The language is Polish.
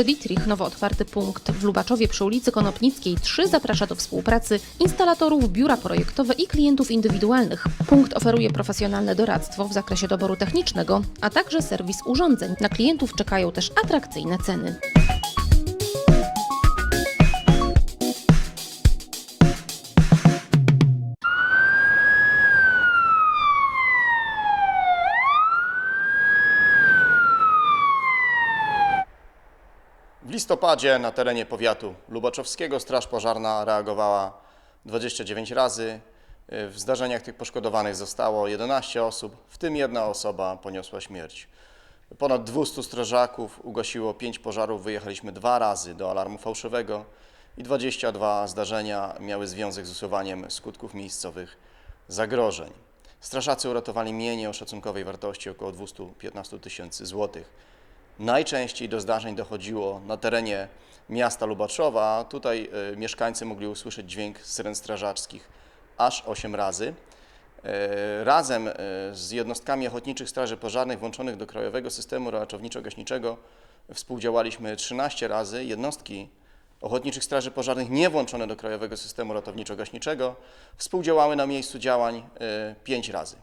De Dietrich, nowo otwarty punkt w Lubaczowie przy ulicy Konopnickiej 3 zaprasza do współpracy instalatorów, biura projektowe i klientów indywidualnych. Punkt oferuje profesjonalne doradztwo w zakresie doboru technicznego, a także serwis urządzeń. Na klientów czekają też atrakcyjne ceny. W listopadzie na terenie powiatu lubaczowskiego Straż Pożarna reagowała 29 razy. W zdarzeniach tych poszkodowanych zostało 11 osób, w tym jedna osoba poniosła śmierć. Ponad 200 strażaków ugasiło 5 pożarów, wyjechaliśmy dwa razy do alarmu fałszywego i 22 zdarzenia miały związek z usuwaniem skutków miejscowych zagrożeń. Strażacy uratowali mienie o szacunkowej wartości około 215 tysięcy złotych. Najczęściej do zdarzeń dochodziło na terenie miasta Lubaczowa. Tutaj e, mieszkańcy mogli usłyszeć dźwięk syren strażackich aż 8 razy. E, Razem e, z jednostkami ochotniczych straży pożarnych włączonych do Krajowego Systemu Ratowniczo-Gaśniczego współdziałaliśmy 13 razy. Jednostki ochotniczych straży pożarnych nie włączone do Krajowego Systemu Ratowniczo-Gaśniczego współdziałały na miejscu działań 5 razy.